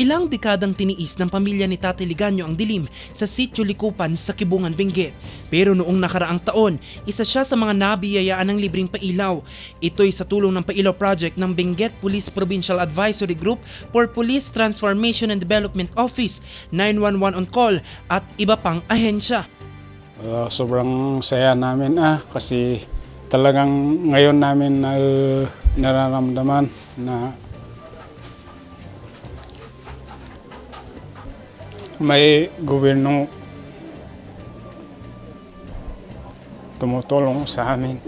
Ilang dekadang tiniis ng pamilya ni Tate Liganyo ang dilim sa sityo Likupan sa Kibungan, Benguet. Pero noong nakaraang taon, isa siya sa mga nabiyayaan ng libreng pailaw. Ito'y sa tulong ng Pailaw Project ng Benguet Police Provincial Advisory Group for Police Transformation and Development Office, 911 on call at iba pang ahensya. Uh, sobrang saya namin ah kasi talagang ngayon namin na uh, nararamdaman na may gobyerno tumutulong sa amin.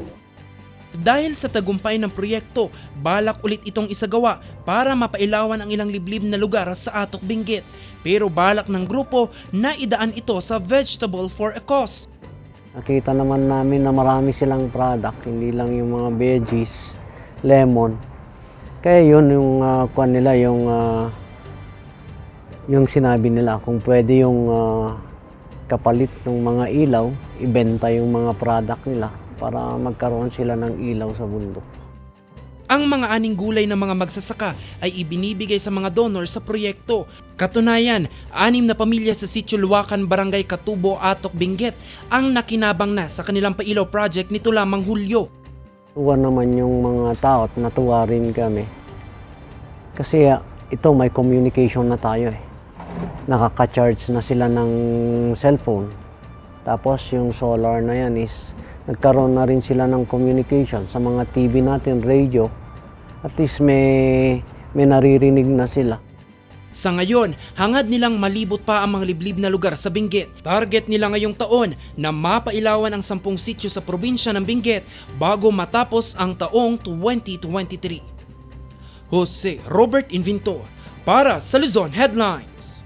Dahil sa tagumpay ng proyekto, balak ulit itong isagawa para mapailawan ang ilang liblib na lugar sa Atok Benguet. Pero balak ng grupo na idaan ito sa vegetable for a cause. Nakita naman namin na marami silang product, hindi lang yung mga veggies, lemon. Kaya yun yung uh, kuan nila, yung ah, yung sinabi nila kung pwede yung ah, kapalit ng mga ilaw, ibenta yung mga product nila para magkaroon sila ng ilaw sa bundok. Ang mga aning gulay ng mga magsasaka ay ibinibigay sa mga donor sa proyekto. Katunayan, anim na pamilya sa Sitio Luwakan, Barangay Katubo, Atok, Benguet ang nakinabang na sa kanilang pailaw project nito lamang Hulyo. Tuwa naman yung mga tao at natuwa rin kami. Kasi ah, ito may communication na tayo eh. Nakaka-charge na sila ng cellphone. Tapos yung solar na yan is nagkaroon na rin sila ng communication sa mga TV natin, radio. At least may, may naririnig na sila. Sa ngayon, hangad nilang malibot pa ang mga liblib na lugar sa Benguet. Target nila ngayong taon na mapailawan ang 10 sityo sa probinsya ng Benguet bago matapos ang taong 2023. Jose Robert Inventor para sa Luzon Headlines.